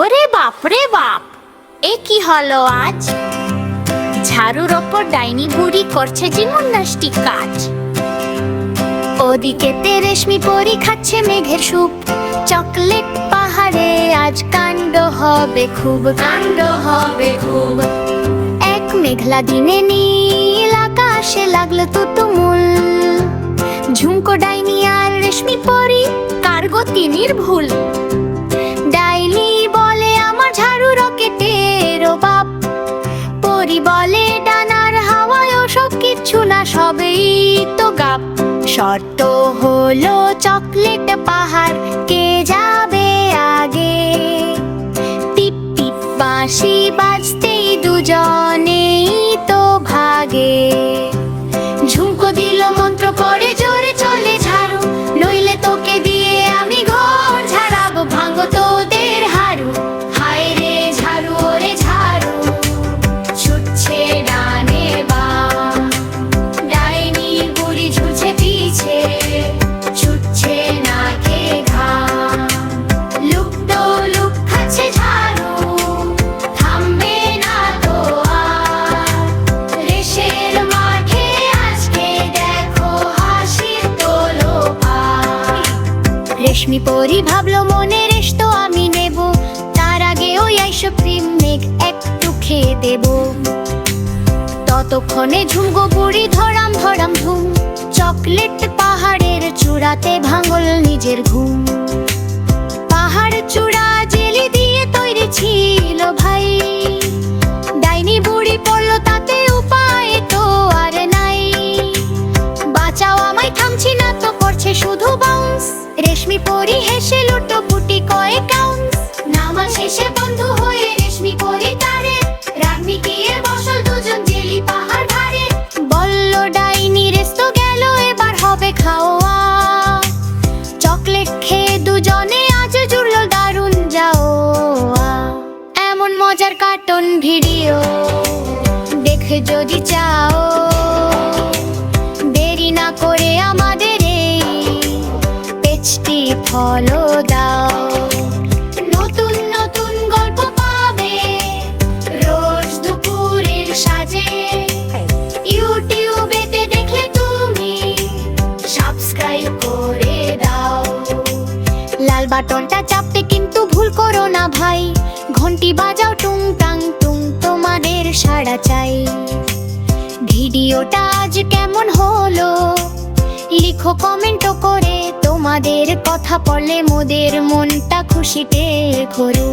ওরে বাপ রে বাপ। এ কি হলো আজ? ঝাড়ুর ওপর ডাইনি বুড়ি করছে জিমন্যাস্টিক কাজ। ওদিকে তে রেশমি পরি খাচ্ছে মেঘের সুপ। চকলেট পাহাড়ে আজ কাণ্ড হবে খুব, কাণ্ড হবে খুব। এক মেঘলা দিনে নীল আকাশে লাগল তুতুমুল। ঝুমকো ডাইনি আর রেশমি পরি, কার্গো তিনির ভুল। পরি বলে ডানার হাওয়ায় সব কিছু না সবেই তো গাপ শর্ত হলো চকলেট পাহাড়, কে যাবে আগে? টিপ টিপ বাঁশি বাজতেই দুজনেই রেশমি পরি ভাবলো, মনে রেশ তো আমি নেব। তার আগে ওই আইসক্রিম মেঘ একটু খেয়ে দেব। ততক্ষণে ঝুমগো বুড়ি ধরাম ধরাম ধুম। চকলেট পাহাড়ের চূড়াতে ভাঙল নিজের ঘুম। পাহাড় চূড়া জেলি দিয়ে তৈরি ছিল ভাই। ডাইনি বুড়ি পড়ল, তাতে উপায় তো আর নাই। বাঁচাও আমায়, থামছি না শুধু বাউন্স রেশমি পরি হেসে লুটো পুটি কয়ে কাউন্স নামা শেষে বন্ধু হয়ে রেশমি পরি তারে। রাগনি গিয়ে বসল দুজন জেলি পাহাড় ধারে। বলল, ডাইনি রেস তো গেল, এবার হবে খাওয়া। চকলেট খেয়ে দুজনে আজ জুড়লো দারুণ যাও এমন মজার কার্টুন ভিডিও দেখে যদি চাও। ফলো দাও। নতুন নতুন গল্প পাবে। রোজ দুপুরের সাজে। ইউটিউবেতে দেখলে তুমি সাবস্ক্রাইব করে দাও। লাল বাটনটা চাপতে কিন্তু ভুল করো না ভাই। ঘন্টি বাজাও টুং টাং টুং তোমাদের সাড়া চাই। ভিডিওটা আজ কেমন হলো? লিখো কমেন্ট করে কথা বলে মোদের মনটা খুশিতে ঘোরো